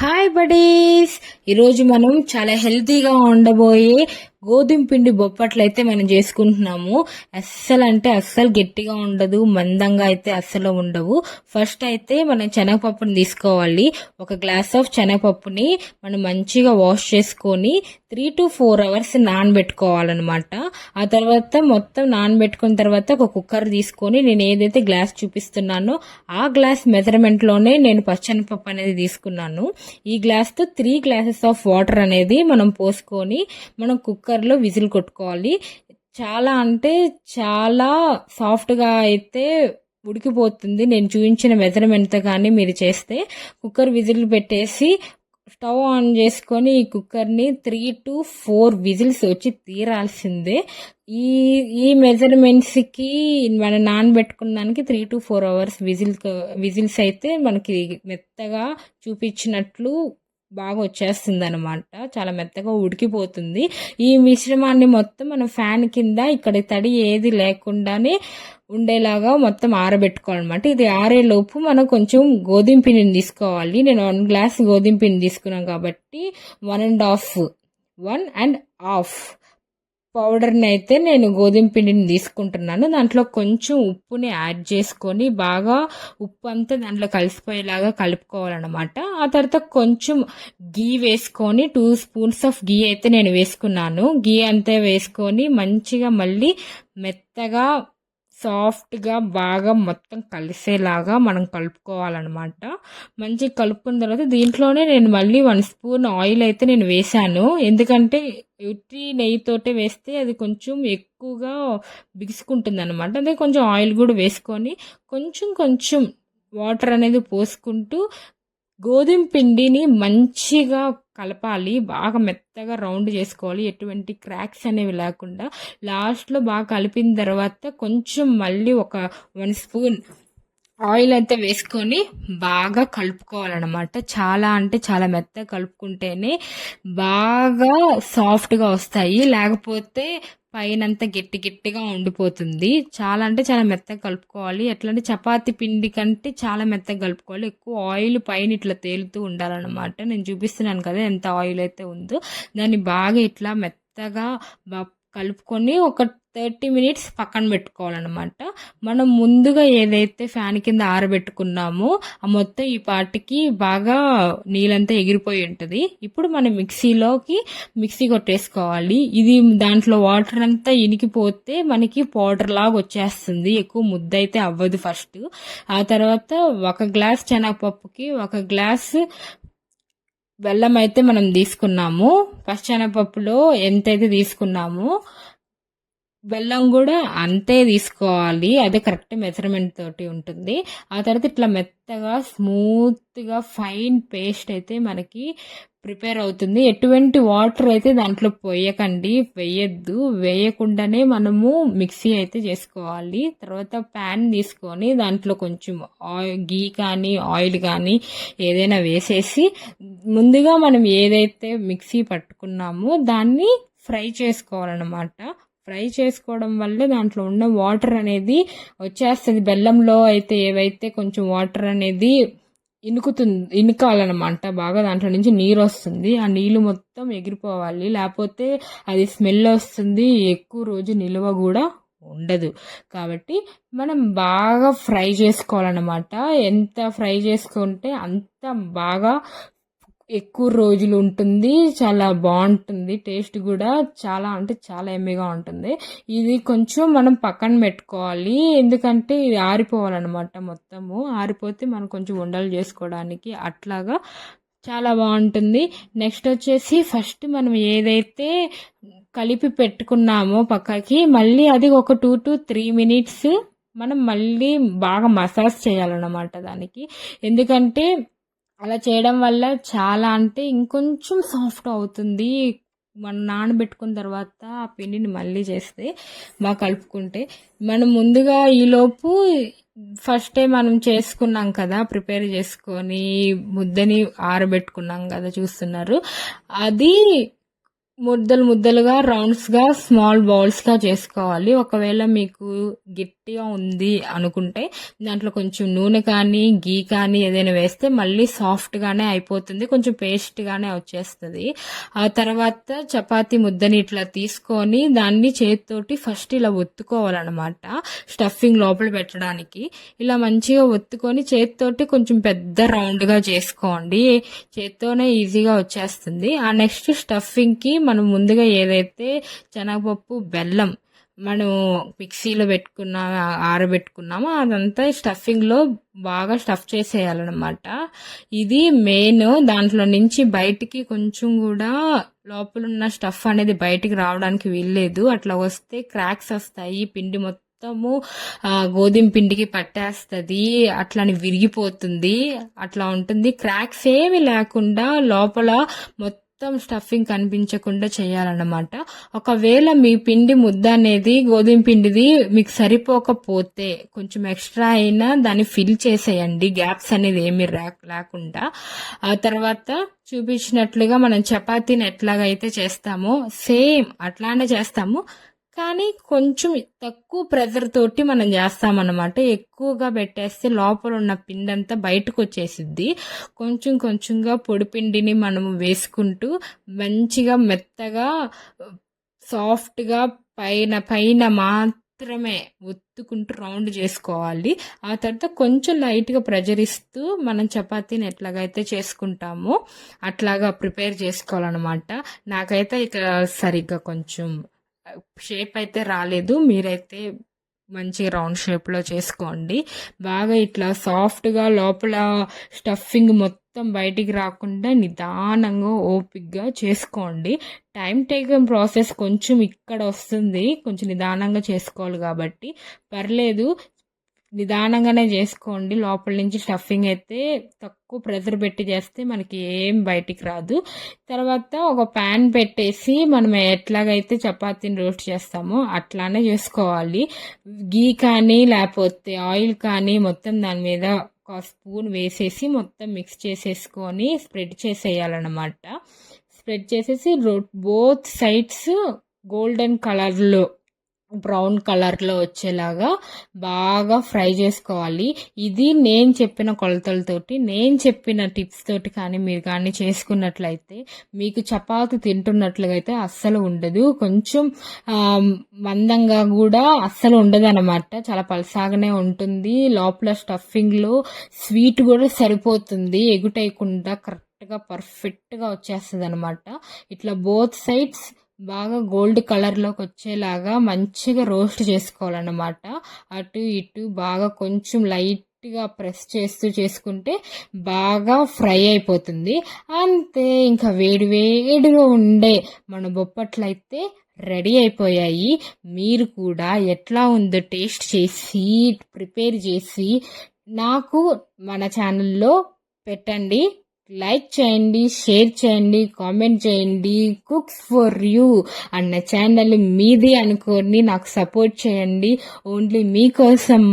Hi buddies ఈరోజు మనం చాలా హెల్తీగా ఉండబోయే గోధుమ పిండి బొప్పట్లు అయితే మనం చేసుకుంటున్నాము. అస్సలు అంటే అస్సలు గట్టిగా ఉండదు మందంగా అయితే అస్సలు ఉండవు. ఫస్ట్ అయితే మనం శనగపప్పుని తీసుకోవాలి. ఒక గ్లాస్ ఆఫ్ శనగపప్పుని మనం మంచిగా వాష్ చేసుకొని త్రీ టు ఫోర్ అవర్స్ నానబెట్టుకోవాలన్నమాట. ఆ తర్వాత మొత్తం నానబెట్టుకున్న తర్వాత ఒక కుక్కర్ తీసుకొని నేను ఏదైతే గ్లాస్ చూపిస్తున్నానో ఆ గ్లాస్ మెజర్మెంట్లోనే నేను పచ్చనిపప్పు అనేది తీసుకున్నాను. ఈ గ్లాస్తో త్రీ గ్లాసెస్ ఆఫ్ వాటర్ అనేది మనం పోసుకొని మనం కుక్కర్ కుక్కర్లో విజిల్ కొట్టుకోవాలి. చాలా అంటే చాలా సాఫ్ట్గా అయితే ఉడికిపోతుంది. నేను చూపించిన మెజర్మెంట్తో కానీ మీరు చేస్తే కుక్కర్ విజిల్ పెట్టేసి స్టవ్ ఆన్ చేసుకొని ఈ కుక్కర్ని త్రీ టు ఫోర్ విజిల్స్ వచ్చి తీరాల్సిందే. ఈ ఈ మెజర్మెంట్స్కి మనం నానబెట్టుకున్న దానికి three to four hours whistle whistles అయితే మనకి మెత్తగా చూపించినట్లు బాగా వచ్చేస్తుంది అనమాట చాలా మెత్తగా ఉడికిపోతుంది. ఈ మిశ్రమాన్ని మొత్తం మనం ఫ్యాన్ కింద ఇక్కడ తడి ఏది లేకుండానే ఉండేలాగా మొత్తం ఆరబెట్టుకోవాలన్నమాట. ఇది ఆరేలోపు మనం కొంచెం గోధుమ పిండిని తీసుకోవాలి. నేను వన్ గ్లాస్ గోధుమ పిండి తీసుకున్నాను కాబట్టి one and half one and half పౌడర్ని అయితే నేను గోధుమ పిండిని తీసుకుంటున్నాను. దాంట్లో కొంచెం ఉప్పుని యాడ్ చేసుకొని బాగా ఉప్పు అంతా దాంట్లో కలిసిపోయేలాగా కలుపుకోవాలన్నమాట. ఆ తర్వాత కొంచెం గీ వేసుకొని టూ స్పూన్స్ ఆఫ్ గీ అయితే నేను వేసుకున్నాను. గీ అంతా వేసుకొని మంచిగా మళ్ళీ మెత్తగా సాఫ్ట్గా బాగా మొత్తం కలిసేలాగా మనం కలుపుకోవాలన్నమాట. మంచిగా కలుపుకున్న తర్వాత దీంట్లోనే నేను మళ్ళీ వన్ స్పూన్ ఆయిల్ అయితే నేను వేశాను. ఎందుకంటే ఉట్టి నెయ్యితోటే వేస్తే అది కొంచెం ఎక్కువగా బిగుసుకుంటుంది అనమాట అదే కొంచెం ఆయిల్ కూడా వేసుకొని కొంచెం కొంచెం వాటర్ అనేది పోసుకుంటూ గోధుమ పిండిని మంచిగా కలపాలి బాగా మెత్తగా రౌండ్ చేసుకోవాలి. ఎటువంటి క్రాక్స్ అనేవి లేకుండా లాస్ట్లో బాగా కలిపిన తర్వాత కొంచెం మళ్ళీ ఒక వన్ స్పూన్ ఆయిల్ అంతా వేసుకొని బాగా కలుపుకోవాలన్నమాట. చాలా అంటే చాలా మెత్తగా కలుపుకుంటేనే బాగా సాఫ్ట్గా వస్తాయి. లేకపోతే పైనంత గట్టి గట్టిగా ఉండిపోతుంది. చాలా అంటే చాలా మెత్తగా కలుపుకోవాలి. ఎట్లా అంటే చపాతి పిండి కంటే చాలా మెత్తగా కలుపుకోవాలి. ఎక్కువ ఆయిల్ పైన ఇట్లా తేలుతూ ఉండాలన్నమాట. నేను చూపిస్తున్నాను కదా ఎంత ఆయిల్ అయితే ఉందో. దాన్ని బాగా ఇట్లా మెత్తగా కలుపుకొని ఒక థర్టీ మినిట్స్ పక్కన పెట్టుకోవాలన్నమాట. మనం ముందుగా ఏదైతే ఫ్యాన్ కింద ఆరబెట్టుకున్నామో ఆ మొత్తం ఈ పాటికి బాగా నీళ్ళంతా ఎగిరిపోయి ఉంటుంది. ఇప్పుడు మనం మిక్సీలోకి మిక్సీ కొట్టేసుకోవాలి. ఇది దాంట్లో వాటర్ అంతా ఇనికిపోతే మనకి పౌడర్ లాగా వచ్చేస్తుంది. ఎక్కువ ముద్ద అయితే అవ్వదు ఫస్ట్. ఆ తర్వాత ఒక గ్లాస్ శనగపప్పుకి ఒక గ్లాస్ బెల్లం అయితే మనం తీసుకున్నాము. పచ్చనపప్పులో ఎంతైతే తీసుకున్నామో బెల్లం కూడా అంతే తీసుకోవాలి. అదే కరెక్ట్ మెజర్మెంట్ తోటి ఉంటుంది. ఆ తర్వాత ఇట్లా మెత్తగా స్మూత్గా ఫైన్ పేస్ట్ అయితే మనకి ప్రిపేర్ అవుతుంది. ఎటువంటి వాటర్ అయితే దాంట్లో పోయకండి. వేయద్దు. వేయకుండానే మనము మిక్సీ అయితే చేసుకోవాలి. తర్వాత ప్యాన్ తీసుకొని దాంట్లో కొంచెం ఆయిల్ గీ కానీ ఆయిల్ కానీ ఏదైనా వేసేసి ముందుగా మనం ఏదైతే మిక్సీ పట్టుకున్నామో దాన్ని ఫ్రై చేసుకోవాలన్నమాట. ఫ్రై చేసుకోవడం వల్ల దాంట్లో ఉన్న వాటర్ అనేది వచ్చేస్తుంది. బెల్లంలో అయితే ఏవైతే కొంచెం వాటర్ అనేది ఇనుకుతుంది ఇనుకాలన్నమాట బాగా దాంట్లో నుంచి నీరు వస్తుంది ఆ నీళ్ళు మొత్తం ఎగిరిపోవాలి. లేకపోతే అది స్మెల్ వస్తుంది. ఎక్కువ రోజు నిల్వ కూడా ఉండదు. కాబట్టి మనం బాగా ఫ్రై చేసుకోవాలన్నమాట. ఎంత ఫ్రై చేసుకుంటే అంత బాగా ఎక్కువ రోజులు ఉంటుంది చాలా బాగుంటుంది టేస్ట్ కూడా చాలా అంటే చాలా ఎమ్మిగా ఉంటుంది. ఇది కొంచెం మనం పక్కన పెట్టుకోవాలి ఎందుకంటే ఇది ఆరిపోవాలన్నమాట మొత్తము. ఆరిపోతే మనం కొంచెం ఉండలు చేసుకోవడానికి అట్లాగా చాలా బాగుంటుంది. నెక్స్ట్ వచ్చేసి ఫస్ట్ మనం ఏదైతే కలిపి పెట్టుకున్నామో పక్కకి మళ్ళీ అది ఒక టూ టు త్రీ మినిట్స్ మనం మళ్ళీ బాగా మసాజ్ చేయాలన్నమాట దానికి. ఎందుకంటే అలా చేయడం వల్ల చాలా అంటే ఇంకొంచెం సాఫ్ట్ అవుతుంది. మనం నానబెట్టుకున్న తర్వాత ఆ పిండిని మళ్ళీ చేస్తే బాగా కలుపుకుంటే మనం ముందుగా ఈలోపు ఫస్ట్ టైం మనం చేసుకున్నాం కదా ప్రిపేర్ చేసుకొని ముద్దని ఆరబెట్టుకున్నాం కదా చూస్తున్నారు. అది ముద్దలు ముద్దలుగా రౌండ్స్గా స్మాల్ బౌల్స్గా చేసుకోవాలి. ఒకవేళ మీకు గిట్ గట్టిగా ఉంది అనుకుంటే దాంట్లో కొంచెం నూనె కానీ గీ కానీ ఏదైనా వేస్తే మళ్ళీ సాఫ్ట్గానే అయిపోతుంది కొంచెం పేస్ట్గానే వచ్చేస్తుంది. ఆ తర్వాత చపాతి ముద్దని ఇట్లా తీసుకొని దాన్ని చేతితోటి ఫస్ట్ ఇలా ఒత్తుకోవాలన్నమాట స్టఫింగ్ లోపల పెట్టడానికి. ఇలా మంచిగా ఒత్తుకొని చేతితోటి కొంచెం పెద్ద రౌండ్గా చేసుకోండి. చేత్తోనే ఈజీగా వచ్చేస్తుంది. ఆ నెక్స్ట్ స్టఫింగ్కి మనం ముందుగా ఏదైతే శనగపప్పు బెల్లం మనం మిక్సీలో పెట్టుకున్న ఆరబెట్టుకున్నామో అదంతా స్టఫింగ్లో బాగా స్టఫ్ చేసేయాలన్నమాట. ఇది మెయిన్ దాంట్లో నుంచి బయటికి కొంచెం కూడా లోపల ఉన్న స్టఫ్ అనేది బయటికి రావడానికి వీల్లేదు. అట్లా వస్తే క్రాక్స్ వస్తాయి పిండి మొత్తము గోధుమ పిండికి పట్టేస్తుంది అట్లని విరిగిపోతుంది అట్లా ఉంటుంది. క్రాక్స్ ఏమి లేకుండా లోపల మొత్తం మొత్తం స్టఫింగ్ కనిపించకుండా చేయాలన్నమాట. ఒకవేళ మీ పిండి ముద్ద అనేది గోధుమ పిండిది మీకు సరిపోకపోతే కొంచెం ఎక్స్ట్రా అయినా దాన్ని ఫిల్ చేసేయండి. గ్యాప్స్ అనేది ఏమి లేకుండా ఆ తర్వాత చూపించినట్లుగా మనం చపాతీని ఎట్లాగైతే చేస్తామో సేమ్ అట్లానే చేస్తాము. కానీ కొంచెం తక్కువ ప్రెజర్ తోటి మనం చేస్తామన్నమాట. ఎక్కువగా పెట్టేస్తే లోపల ఉన్న పిండి అంతా బయటకు వచ్చేసిద్ది కొంచెం కొంచెంగా పొడి పిండిని మనము వేసుకుంటూ మంచిగా మెత్తగా సాఫ్ట్గా పైన పైన మాత్రమే ఒత్తుకుంటూ రౌండ్ చేసుకోవాలి. ఆ తర్వాత కొంచెం లైట్గా ప్రెజర్ ఇస్తూ మనం చపాతీని ఎట్లాగైతే చేసుకుంటామో అట్లాగా ప్రిపేర్ చేసుకోవాలన్నమాట. నాకైతే ఇక సరిగ్గా కొంచెం షేప్ అయితే రాలేదు. మీరైతే మంచి రౌండ్ షేప్లో చేసుకోండి. బాగా ఇట్లా సాఫ్ట్గా లోపల స్టఫింగ్ మొత్తం బయటికి రాకుండా నిదానంగా ఓపిక్గా చేసుకోండి. టైం టేకింగ్ ప్రాసెస్ కొంచెం ఇక్కడ వస్తుంది. కొంచెం నిదానంగా చేసుకోవాలి కాబట్టి. పర్లేదు. నిదానంగానే చేసుకోండి. లోపల నుంచి స్టఫింగ్ అయితే తక్కువ ప్రెజర్ పెట్టి చేస్తే మనకి ఏం బయటికి రాదు. తర్వాత ఒక ప్యాన్ పెట్టేసి మనం ఎట్లాగైతే చపాతీని రోస్ట్ చేస్తామో అట్లానే చేసుకోవాలి. గీ కానీ లేకపోతే ఆయిల్ కానీ మొత్తం దాని మీద ఒక స్పూన్ వేసేసి మొత్తం మిక్స్ చేసేసుకొని స్ప్రెడ్ చేసేయాలన్నమాట. స్ప్రెడ్ చేసేసి బోత్ సైడ్స్ గోల్డెన్ కలర్లో బ్రౌన్ కలర్లో వచ్చేలాగా బాగా ఫ్రై చేసుకోవాలి. ఇది నేను చెప్పిన కొలతలతోటి నేను చెప్పిన టిప్స్ తోటి కానీ మీరు కానీ చేసుకున్నట్లయితే మీకు చపాతి తింటున్నట్లుగా అయితే అస్సలు ఉండదు. కొంచెం మందంగా కూడా అస్సలు ఉండదు అనమాట చాలా పలసాగానే ఉంటుంది. లోపల స్టఫింగ్లో స్వీట్ కూడా సరిపోతుంది. ఎగుటైకుండా కరెక్ట్గా పర్ఫెక్ట్గా వచ్చేస్తుంది అనమాట ఇట్లా బోత్ సైడ్స్ బాగా గోల్డ్ కలర్లోకి వచ్చేలాగా మంచిగా రోస్ట్ చేసుకోవాలన్నమాట. అటు ఇటు బాగా కొంచెం లైట్గా ప్రెస్ చేస్తూ చేసుకుంటే బాగా ఫ్రై అయిపోతుంది. అంతే ఇంకా వేడి వేడిగా ఉండే మన బొప్పట్లయితే రెడీ అయిపోయాయి. మీరు కూడా ఎట్లా ఉందో టేస్ట్ చేసి ప్రిపేర్ చేసి నాకు మన ఛానల్లో పెట్టండి. లైక్ చేయండి షేర్ చేయండి కామెంట్ చేయండి. కుక్స్ ఫర్ యూ అన్న ఛానల్ మీది అనుకోని నాకు సపోర్ట్ చేయండి. ఓన్లీ మీకోసం